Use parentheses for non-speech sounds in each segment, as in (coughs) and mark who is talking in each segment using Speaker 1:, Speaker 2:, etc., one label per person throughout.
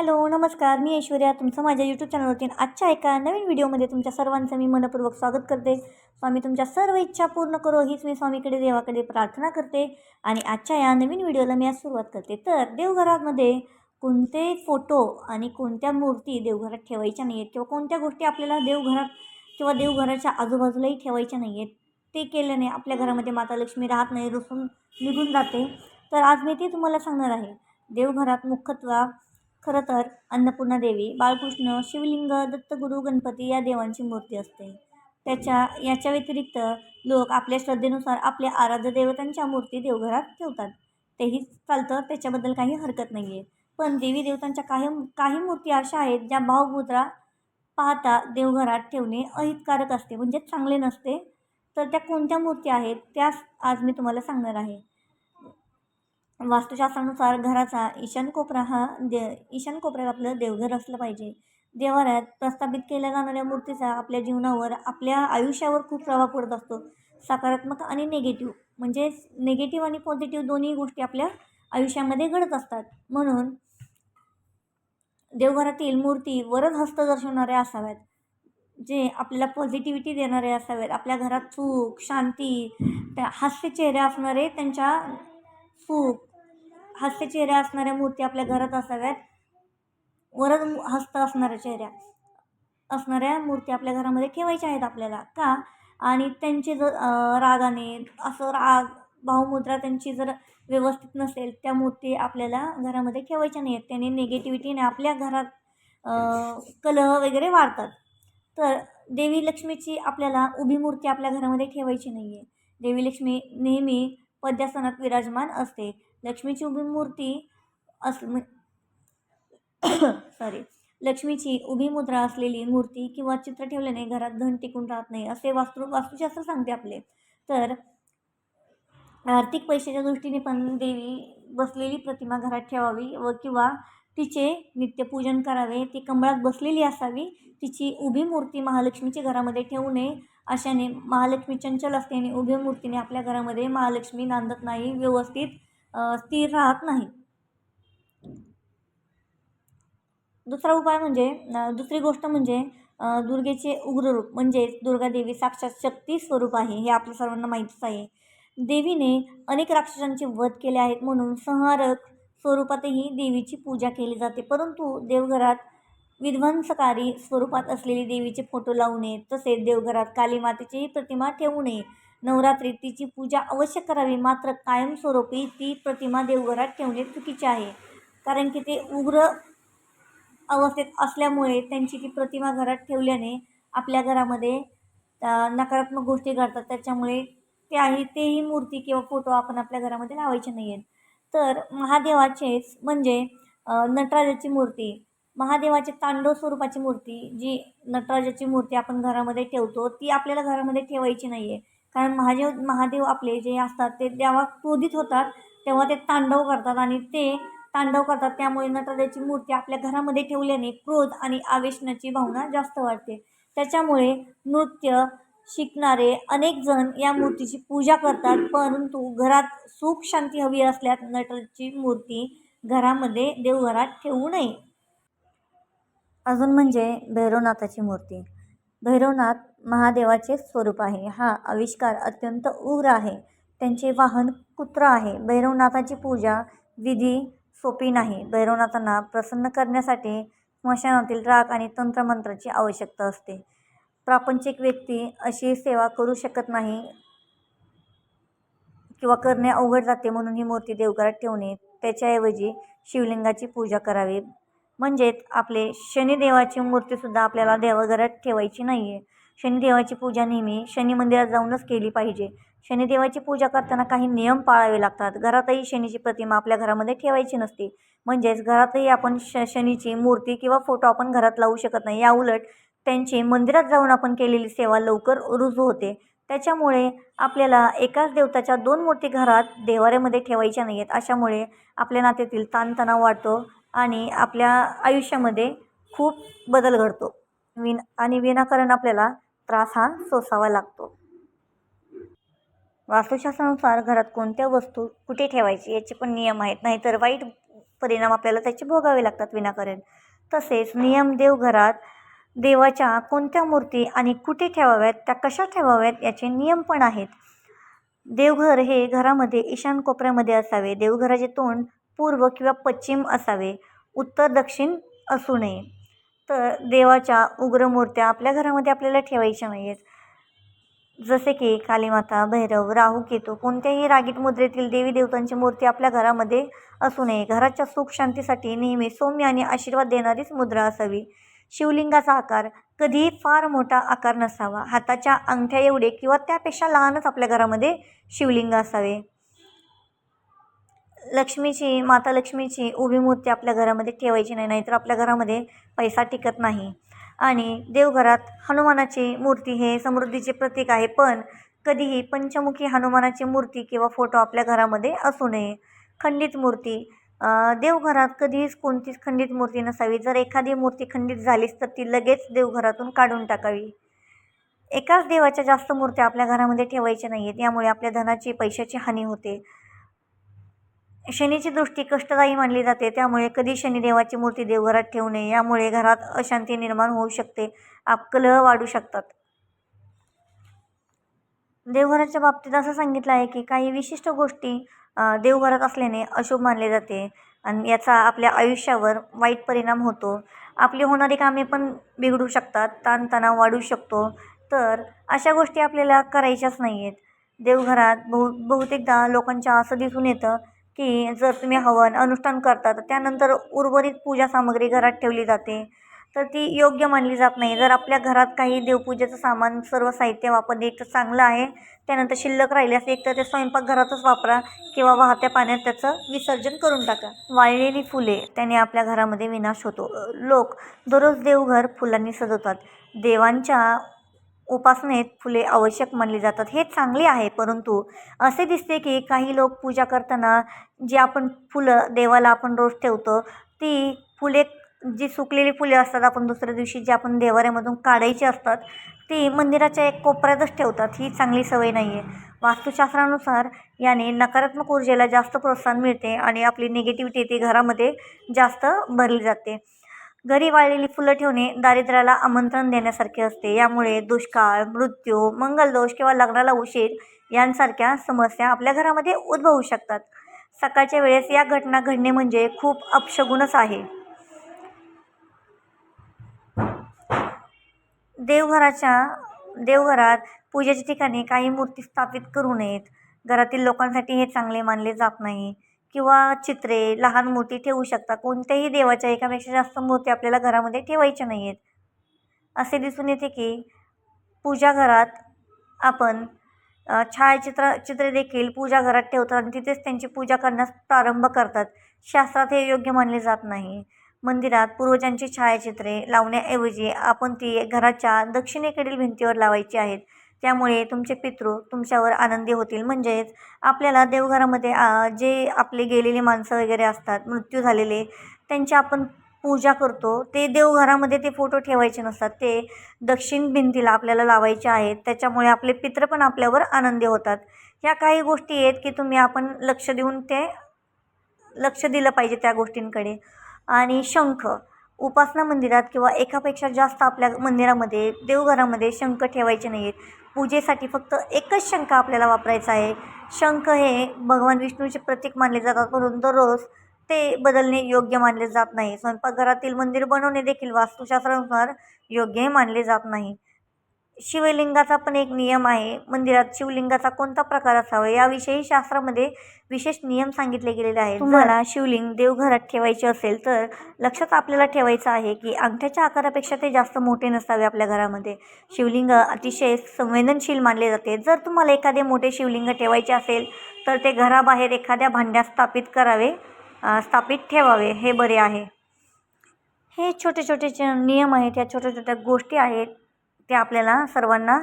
Speaker 1: Hello नमस्कार. मी ऐश्वर्या. तुमचं माझ्या यूट्यूब चॅनलवरती आजच्या एका नवीन व्हिडिओमध्ये तुमच्या सर्वांचं मी मनपूर्वक स्वागत करते. स्वामी तुमच्या सर्व इच्छा पूर्ण करो. हीच मी स्वामीकडे देवाकडे प्रार्थना करते आणि आजच्या या नवीन व्हिडिओला मी आज सुरुवात करते. तर देवघरामध्ये कोणते फोटो आणि कोणत्या मूर्ती देवघरात ठेवायच्या नाही आहेत किंवा कोणत्या गोष्टी आपल्याला देवघरात किंवा देवघराच्या आजूबाजूलाही ठेवायच्या नाही आहेत ते केल्याने आपल्या घरामध्ये माता लक्ष्मी राहत नाही रुसून निघून जाते. तर आज मी ते तुम्हाला सांगणार आहे. देवघरात मुख्यत्वा खरं तर अन्नपूर्णा देवी बाळकृष्ण शिवलिंग दत्तगुरू गणपती या देवांची मूर्ती असते. त्याच्या याच्या व्यतिरिक्त लोक आपल्या श्रद्धेनुसार आपल्या आराध्य देवतांच्या मूर्ती देवघरात ठेवतात. तेही चालतं त्याच्याबद्दल काही हरकत नाही आहे पण देवी देवतांच्या काही काही मूर्ती अशा आहेत ज्या भावमुद्रा पाहता देवघरात ठेवणे अहितकारक असते म्हणजे चांगले नसते. तर त्या कोणत्या मूर्ती आहेत? त्याच आज मी तुम्हाला सांगणार आहे. वास्तुशास्त्रानुसार घराचा ईशान कोपरा हा दे ईशान कोपऱ्यात आपलं देवघर असलं पाहिजे. देवाऱ्यात प्रस्थापित केल्या जाणाऱ्या मूर्तीचा आपल्या जीवनावर आपल्या आयुष्यावर खूप प्रभाव पडत असतो. सकारात्मक आणि निगेटिव्ह म्हणजेच निगेटिव्ह आणि पॉझिटिव्ह दोन्ही गोष्टी आपल्या आयुष्यामध्ये घडत असतात. म्हणून देवघरातील मूर्ती वरद हस्त दर्शवणाऱ्या असाव्यात. जे आपल्याला पॉझिटिव्हिटी देणारे असावेत. आपल्या घरात सुख शांती त्या हास्य चेहरे असणारे त्यांच्या सुख हास्य चेहऱ्या असणाऱ्या मूर्ती आपल्या घरात असाव्यात. वरद हस्त असणाऱ्या चेहऱ्या असणाऱ्या मूर्ती आपल्या घरामध्ये ठेवायच्या आहेत आपल्याला का? आणि त्यांचे जर रागाने असं राग भावमुद्रा त्यांची जर व्यवस्थित नसेल त्या मूर्ती आपल्याला घरामध्ये ठेवायच्या नाही आहेत त्याने निगेटिव्हिटीने आपल्या घरात कलह वगैरे वाढतात. तर देवी लक्ष्मीची आपल्याला उभी मूर्ती आपल्या घरामध्ये ठेवायची नाही आहे देवी लक्ष्मी नेहमी पद्यासनात विराजमान असते. लक्ष्मीची उभी मूर्ती अस सॉरी (coughs) लक्ष्मीची उभी मुद्रा असलेली मूर्ती किंवा चित्र ठेवल्याने घरात धन टिकून राहत नाही असे वास्तू वास्तुशास्त्र सांगते आपले. तर आर्थिक पैशाच्या दृष्टीने पण देवी बसलेली प्रतिमा घरात ठेवावी व किंवा तिचे नित्यपूजन करावे ती कमळात बसलेली असावी तिची उभी मूर्ती महालक्ष्मीच्या घरामध्ये ठेवू नये अशाने महालक्ष्मी चंचल असते आणि उभ्या मूर्तीने आपल्या घरामध्ये महालक्ष्मी नांदत नाही व्यवस्थित स्थिर राहत नाही. दुसरा उपाय म्हणजे दुसरी गोष्ट म्हणजे दुर्गेचे उग्र रूप म्हणजेच दुर्गादेवी साक्षात शक्ती स्वरूप आहे हे आपल्या सर्वांना माहीतच आहे. देवीने अनेक राक्षसांचे वध केले आहेत म्हणून संहारक स्वरूपातही देवीची पूजा केली जाते. परंतु देवघरात विध्वंसकारी स्वरूपात असलेली देवीचे फोटो लावू नये तसेच देवघरात काली मातेचीही प्रतिमा ठेवू नये नवरात्रीत तिची पूजा अवश्य करावी मात्र कायमस्वरूपी ती प्रतिमा देवघरात ठेवणे चुकीचे आहे. कारण की ते उग्र अवस्थेत असल्यामुळे त्यांची ती प्रतिमा घरात ठेवल्याने आपल्या घरामध्ये नकारात्मक गोष्टी घडतात. त्याच्यामुळे ते आहे तेही मूर्ती किंवा फोटो आपण आपल्या घरामध्ये लावायचे नाही आहेत तर महादेवाचेच म्हणजे नटराजाची मूर्ती महादेवाची तांडव स्वरूपाची मूर्ती जी नटराजाची मूर्ती आपण घरामध्ये ठेवतो ती आपल्याला घरामध्ये ठेवायची नाही आहे कारण महादेव महादेव आपले जे असतात ते जेव्हा क्रोधित होतात तेव्हा ते तांडव करतात आणि ते तांडव करतात. त्यामुळे नटराजाची मूर्ती आपल्या घरामध्ये ठेवल्याने क्रोध आणि आवेशनाची भावना जास्त वाढते. त्याच्यामुळे नृत्य शिकणारे अनेक जण या मूर्तीची पूजा करतात परंतु घरात सुख शांती हवी असल्यास नटराजाची मूर्ती घरामध्ये देवघरात ठेवू नये. अजून म्हणजे भैरवनाथाची मूर्ती. भैरवनाथ महादेवाचे स्वरूप आहे. हा आविष्कार अत्यंत उग्र आहे. त्यांचे वाहन कुत्रा आहे. भैरवनाथाची पूजा विधी सोपी नाही. भैरवनाथांना प्रसन्न करण्यासाठी स्मशानातील राग आणि तंत्रमंत्राची आवश्यकता असते. प्रापंचिक व्यक्ती अशी सेवा करू शकत नाही किंवा करणे अवघड जाते म्हणून ही मूर्ती देवघरात ठेवणे त्याच्याऐवजी शिवलिंगाची पूजा करावी. म्हणजेच आपले शनिदेवाची मूर्तीसुद्धा आपल्याला देवघरात ठेवायची नाही आहे शनिदेवाची पूजा नेहमी शनी मंदिरात जाऊनच केली पाहिजे. शनिदेवाची पूजा करताना काही नियम पाळावे लागतात. घरातही शनीची प्रतिमा आपल्या घरामध्ये ठेवायची नसते. म्हणजेच घरातही आपण श शनीची मूर्ती किंवा फोटो आपण घरात लावू शकत नाही. या उलट त्यांची मंदिरात जाऊन आपण केलेली सेवा लवकर रुजू होते. त्याच्यामुळे आपल्याला एकाच देवताच्या दोन मूर्ती घरात देवाऱ्यामध्ये ठेवायच्या नाही आहेत अशामुळे आपल्या नात्यातील ताणतणाव वाढतो. आणि आपल्या आयुष्यामध्ये खूप बदल घडतो. विन आणि विनाकारण आपल्याला त्रास हा सोसावा लागतो. वास्तुशास्त्रानुसार घरात कोणत्या वस्तू कुठे ठेवायची याचे पण नियम आहेत. नाहीतर वाईट परिणाम आपल्याला त्याचे भोगावे लागतात विनाकारण. तसेच नियम देवघरात देवाच्या कोणत्या मूर्ती आणि कुठे ठेवाव्यात त्या कशा ठेवाव्यात याचे नियम पण आहेत. देवघर हे घरामध्ये ईशान कोपऱ्यामध्ये असावे. देवघराचे तोंड पूर्व किंवा पश्चिम असावे उत्तर दक्षिण असू नये. तर देवाच्या उग्र मूर्त्या आपल्या घरामध्ये आपल्याला ठेवायच्या नाही आहेत जसे की कालीमाता भैरव राहू केतू कोणत्याही रागीट मुद्रेतील देवी देवतांची मूर्ती आपल्या घरामध्ये असू नये. घराच्या सुख शांतीसाठी नेहमी सौम्य आणि आशीर्वाद देणारीच मुद्रा असावी. शिवलिंगाचा आकार कधीही फार मोठा आकार नसावा. हाताच्या अंगठ्या एवढे किंवा त्यापेक्षा लहानच आपल्या घरामध्ये शिवलिंग असावे. लक्ष्मीची माता लक्ष्मीची उभी मूर्ती आपल्या घरामध्ये ठेवायची नाही नाहीतर आपल्या घरामध्ये पैसा टिकत नाही. आणि देवघरात हनुमानाची मूर्ती हे समृद्धीचे प्रतीक आहे पण कधीही पंचमुखी हनुमानाची मूर्ती किंवा फोटो आपल्या घरामध्ये असू नये. खंडित मूर्ती देवघरात कधीच कोणतीच खंडित मूर्ती नसावी. जर एखादी मूर्ती खंडित झालीच तर ती लगेच देवघरातून काढून टाकावी. एकाच देवाच्या जास्त मूर्त्या आपल्या घरामध्ये ठेवायच्या नाही आहेत यामुळे आपल्या धनाची पैशाची हानी होते. शनीची दृष्टी कष्टदायी मानली जाते. त्यामुळे कधी शनिदेवाची मूर्ती देवघरात ठेवू नये. यामुळे घरात अशांती निर्माण होऊ शकते. आप कलह वाढू शकतात. देवघराच्या बाबतीत असं सांगितलं आहे की काही विशिष्ट गोष्टी देवघरात असल्याने अशुभ मानले जाते आणि याचा आपल्या आयुष्यावर वाईट परिणाम होतो. आपली होणारी कामे पण बिघडू शकतात. ताणतणाव वाढू शकतो. तर अशा गोष्टी आपल्याला करायच्याच नाही आहेत देवघरात बहु बहुतेकदा लोकांच्या असं दिसून येतं की जर तुम्ही हवन अनुष्ठान करता तर त्यानंतर उर्वरित पूजा सामग्री घरात ठेवली जाते. तर ती योग्य मानली जात नाही. जर आपल्या घरात काही देवपूजेचं सामान सर्व साहित्य वापरले तर चांगलं आहे. त्यानंतर शिल्लक राहिल्यास एक तर ते स्वयंपाकघरातच वापरा किंवा वाहत्या पाण्यात त्याचं विसर्जन करून टाका. वाळलेली फुले त्याने आपल्या घरामध्ये विनाश होतो. लोक दररोज देवघर फुलांनी सजवतात. देवांच्या उपासनेत फुले आवश्यक मानली जातात. हे चांगले आहे परंतु असे दिसते की काही लोक पूजा करताना जी आपण फुलं देवाला आपण रोज ठेवतो ती फुले जी सुकलेली फुले असतात आपण दुसऱ्या दिवशी जी आपण देवाऱ्यामधून काढायची असतात ती मंदिराच्या एक कोपऱ्यातच ठेवतात. ही चांगली सवय नाही आहे वास्तुशास्त्रानुसार याने नकारात्मक ऊर्जेला जास्त प्रोत्साहन मिळते आणि आपली निगेटिव्हिटी ती घरामध्ये जास्त भरली जाते. घरी वाळलेली फुलं ठेवणे दारिद्र्याला आमंत्रण देण्यासारखे असते. यामुळे दुष्काळ मृत्यू मंगलदोष किंवा लग्नाला उशीर यांसारख्या समस्या आपल्या घरामध्ये उद्भवू शकतात. सकाळच्या वेळेस या घटना घडणे म्हणजे खूप अपशगुनच आहे. देवघराच्या देवघरात पूजेच्या ठिकाणी काही मूर्ती स्थापित करू नयेत. घरातील लोकांसाठी हे चांगले मानले जात नाही. किंवा चित्रे लहान मूर्ती ठेवू शकता. कोणत्याही देवाच्या एकापेक्षा जास्त मूर्ती आपल्याला घरामध्ये ठेवायच्या नाही आहेत असे दिसून येते की पूजा घरात आपण छायाचित्र चित्रे देखील पूजा घरात ठेवतात आणि तिथेच त्यांची पूजा करण्यास प्रारंभ करतात. शास्त्रात हे योग्य मानले जात नाही. मंदिरात पूर्वजांची छायाचित्रे लावण्याऐवजी आपण ती घराच्या दक्षिणेकडील भिंतीवर लावायची आहेत. त्यामुळे तुमचे पितृ तुमच्यावर आनंदी होतील. म्हणजेच आपल्याला देवघरामध्ये जे आपले गेलेले माणसं वगैरे असतात मृत्यू झालेले त्यांची आपण पूजा करतो. ते देवघरामध्ये ते फोटो ठेवायचे नसतात. ते दक्षिण भिंतीला आपल्याला लावायचे आहेत. त्याच्यामुळे आपले पित्र पण आपल्यावर आनंदी होतात. ह्या काही गोष्टी आहेत की तुम्ही आपण लक्ष देऊन ते लक्ष दिलं पाहिजे त्या गोष्टींकडे. आणि शंख. उपासना मंदिरात किंवा एकापेक्षा जास्त आपल्या मंदिरामध्ये देवघरामध्ये शंख ठेवायचे नाही आहेत पूजेसाठी फक्त एकच शंख आपल्याला वापरायचा आहे. शंख हे भगवान विष्णूचे प्रतीक मानले जातात म्हणून दररोज ते बदलणे योग्य मानले जात नाही. स्वयंपाकघरातील मंदिर बनवणे देखील वास्तुशास्त्रानुसार योग्य मानले जात नाही. शिवलिंगाचा पण एक नियम आहे. मंदिरात शिवलिंगाचा कोणता प्रकार असावा याविषयी शास्त्रामध्ये विशेष नियम सांगितले गेलेले आहेत. तुम्हाला शिवलिंग देवघरात ठेवायचे असेल तर लक्षात आपल्याला ठेवायचं आहे की अंगठ्याच्या आकारापेक्षा ते जास्त मोठे नसावे आपल्या घरामध्ये. शिवलिंग अतिशय संवेदनशील मानले जाते. जर तुम्हाला एखादे मोठे शिवलिंग ठेवायचे असेल तर ते घराबाहेर एखाद्या भांड्यात स्थापित करावे स्थापित ठेवावे. हे बरे आहे. हे छोटे छोटे नियम आहेत या छोट्या छोट्या गोष्टी आहेत ते आपल्याला सर्वांना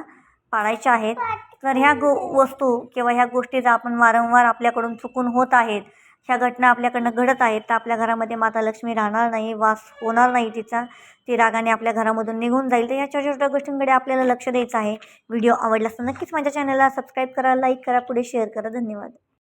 Speaker 1: पाळायच्या आहेत. तर ह्या गो वस्तू किंवा ह्या गोष्टी जर आपण वारंवार आपल्याकडून चुकून होत आहेत ह्या घटना आपल्याकडनं घडत आहेत तर आपल्या घरामध्ये माता लक्ष्मी राहणार नाही वास होणार नाही तिचा ती रागाने आपल्या घरामधून निघून जाईल. तर ह्या छोट्या छोट्या गोष्टींकडे आपल्याला लक्ष द्यायचं आहे. व्हिडिओ आवडला असता नक्कीच माझ्या चॅनलला सबस्क्राईब करा लाईक करा पुढे शेअर करा. धन्यवाद.